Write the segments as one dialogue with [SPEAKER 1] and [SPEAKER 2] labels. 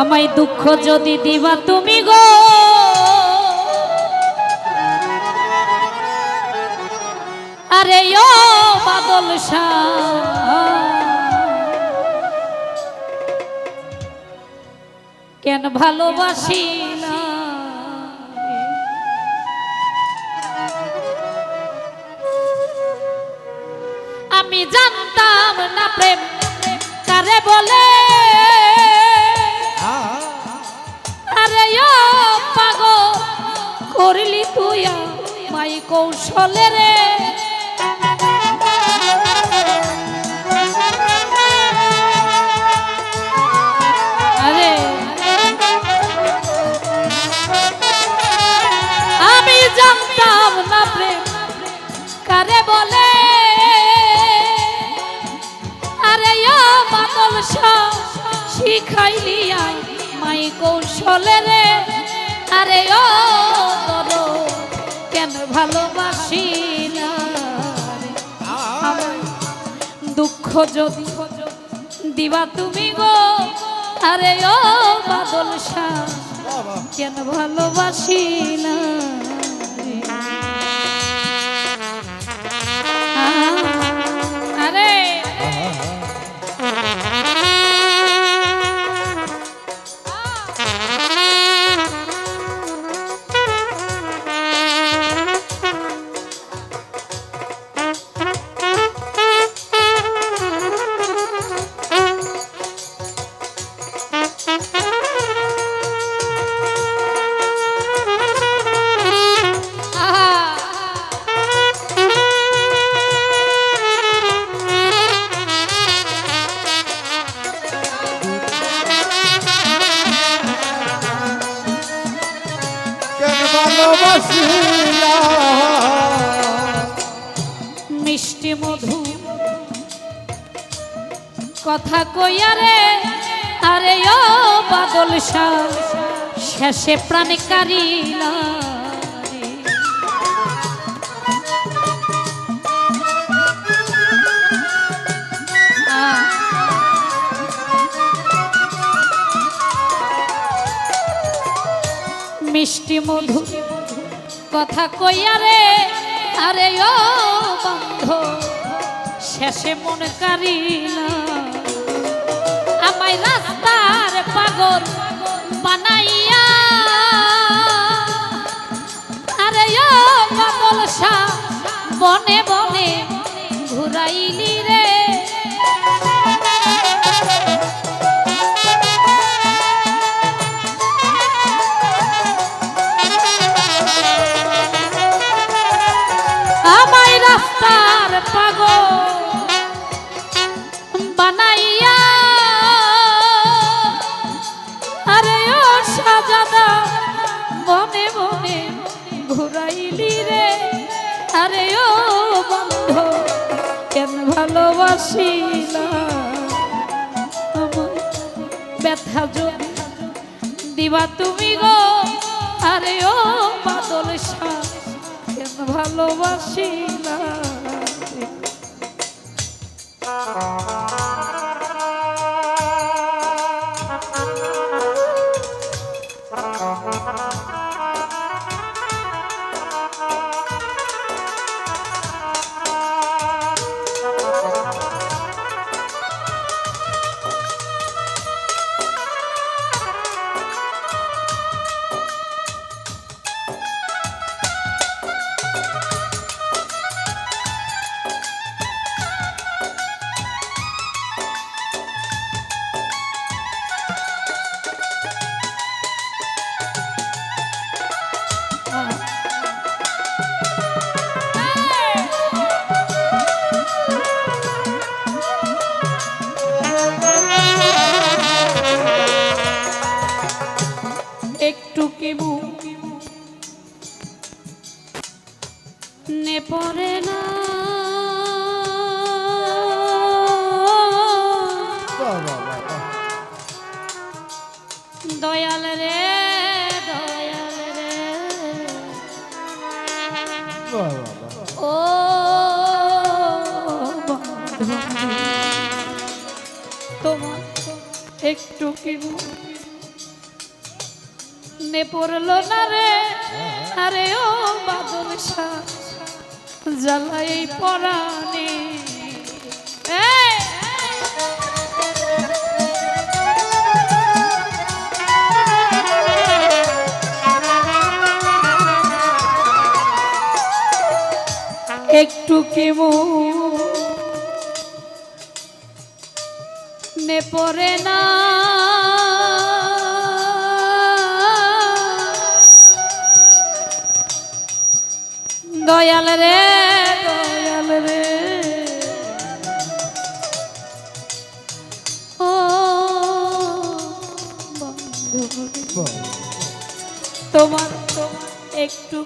[SPEAKER 1] আমায় দুঃখ যদি দিবা তুমি গো। আরে ও বাদল কেন ভালোবাসি আমি জানতাম না প্রেম তারে বলে? আরে ও পাগ করলি তুই মাই কৌশলে রে? কৌশলে রে, আরে ও তর কেন ভালোবাসি না দুঃখ যদি দিবা তুমি গো, আরে ও বাদল শাহ, কেন ভালোবাসি না? আরে মিষ্টি মধু। কথা কইয়া রে আরে ও বাদল শেষে প্রাণে কারিলা মিষ্টি মধু। কথা কইয়া রে, আরে ও বন্ধ, শেষে মন কারিলা। আমায় রাস্তার পাগল বানাইয়া। আরে ও শাহ বনে বনে ঘুরাইলি রে। বনে বনে ঘুরাইলি রে। আরে ও বন্ধ, কেন ভালোবাসিলা? ব্যথা যদি দিবা তুমি গো। আরে ও বাদল শাহ কেন ভালোবাসিলা? একটু কেবু। নে পড়ে না। দয়াল রে দয়াল রে। ও বন্ধু একটু কি নে পড়ল না রে? আরে ও বাদল জ্বালাই পরাণে। একটু কেমো নে পড়ে না? দয়াল রে দয়াল রে। ও। তোমার তোমার একটু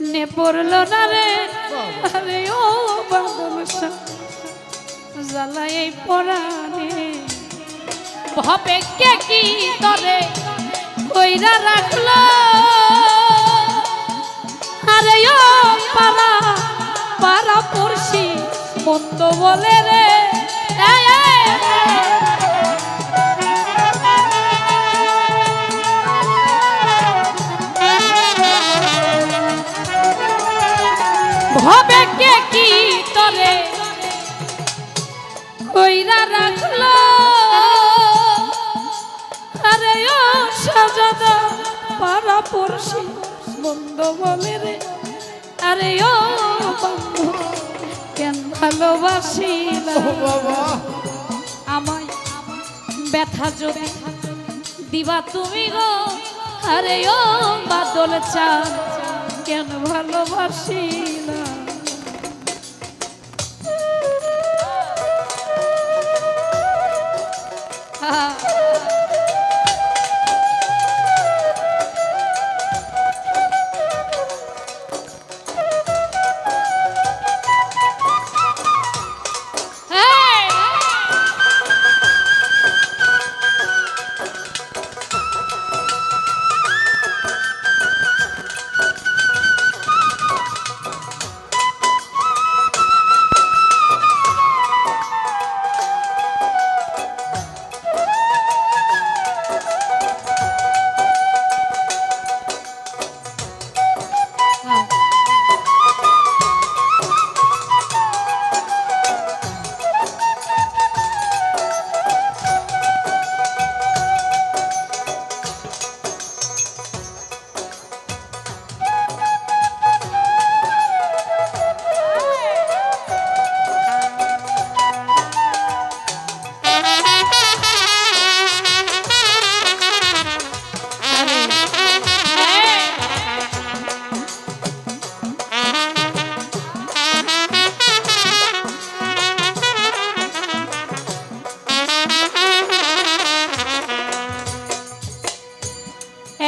[SPEAKER 1] নে পড়ল না রে। আরে ও বাদল জ্বালাই পরাণে। ভবে কে কি তরে কইরা রাখল? আরে ও পারা পারা পড়শি, মন্দ বলে রে। ভবে কে কি কইরা রাখল। আরে ও সাজাদা পারা পড়শি বন্ধ রে আরে ও বন্ধু কেন ভালোবাসি আমায় ব্যথা যদি দিবা তুমি গো আরে ও বাদল চান কেন ভালোবাসি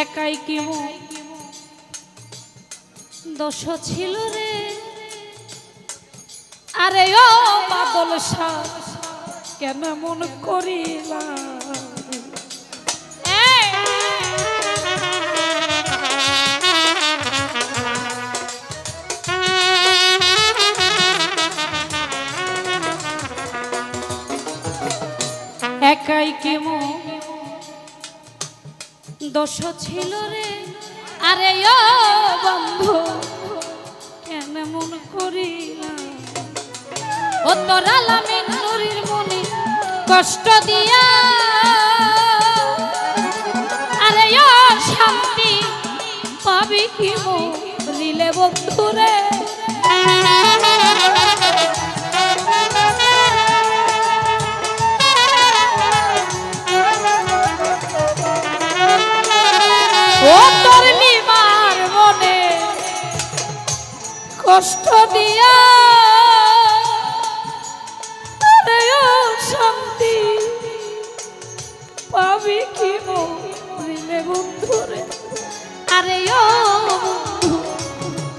[SPEAKER 1] একাই কি মো- দোষ ছিল রে। আরে ও বাদল কেন মন করিলাম একাই কেমন দোষ ছিল রে। আরে ও বন্ধু, কেন মন করি লামে নুরির মনে কষ্ট দিয়া। আরে ও শান্তি পাবি কি মরিলে বন্ধু রে? আরে ও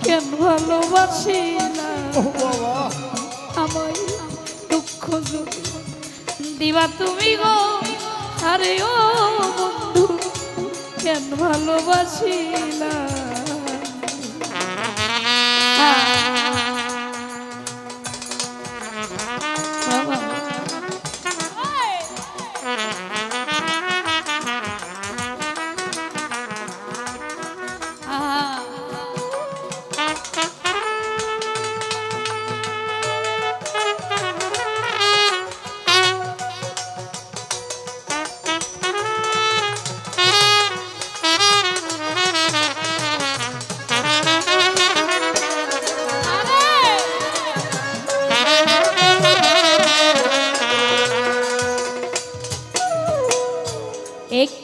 [SPEAKER 1] কেন ভালোবাসি না আমার দুঃখ দিবা তুমি গো। আরে ও বন্ধু কেন ভালোবাসি না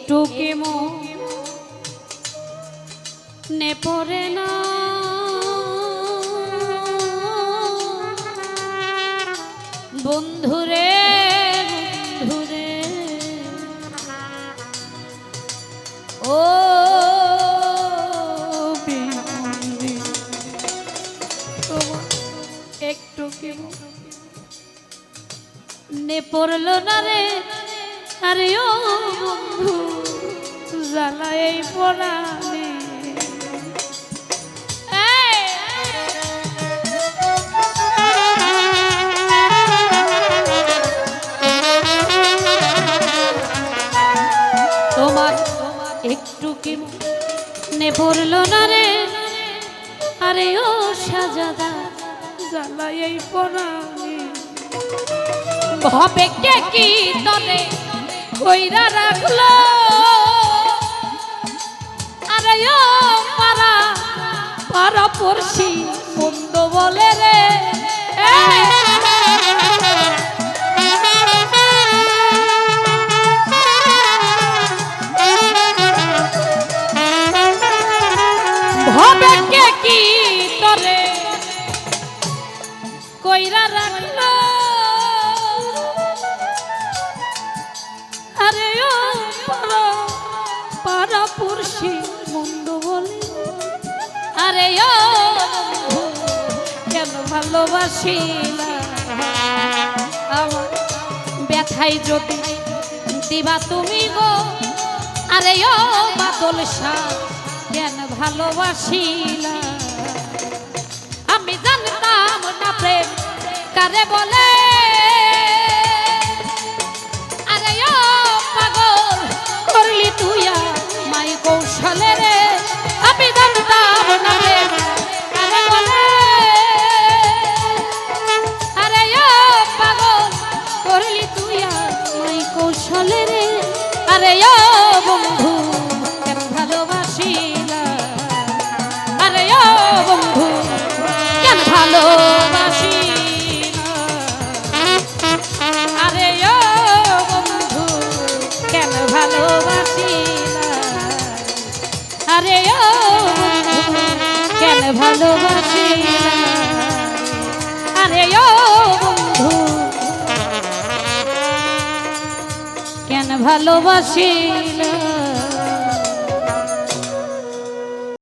[SPEAKER 1] একটু কেমো নে পড়ে না? বন্ধুরে বন্ধুরে। ও একটু কেমো নে পড়ল না রে? আরে ও বন্ধু জ্বালা এই পড়ানে তোমার একটু কি নে পড়ল না রে? আরে ও সাজাদা জ্বালা এই পড়ানে হবে কে কি তরে কইরা রাখল। আরে ও পারা পারা পড়ছি বন্ধ বলে রে। ভালোবাসি ব্যথাই যদি দিবা তুমি গো, আরে ও বাদল শাহ, কেন ভালোবাসি আমি জানতাম না প্রেম কারে বলে। ভালোবাসি না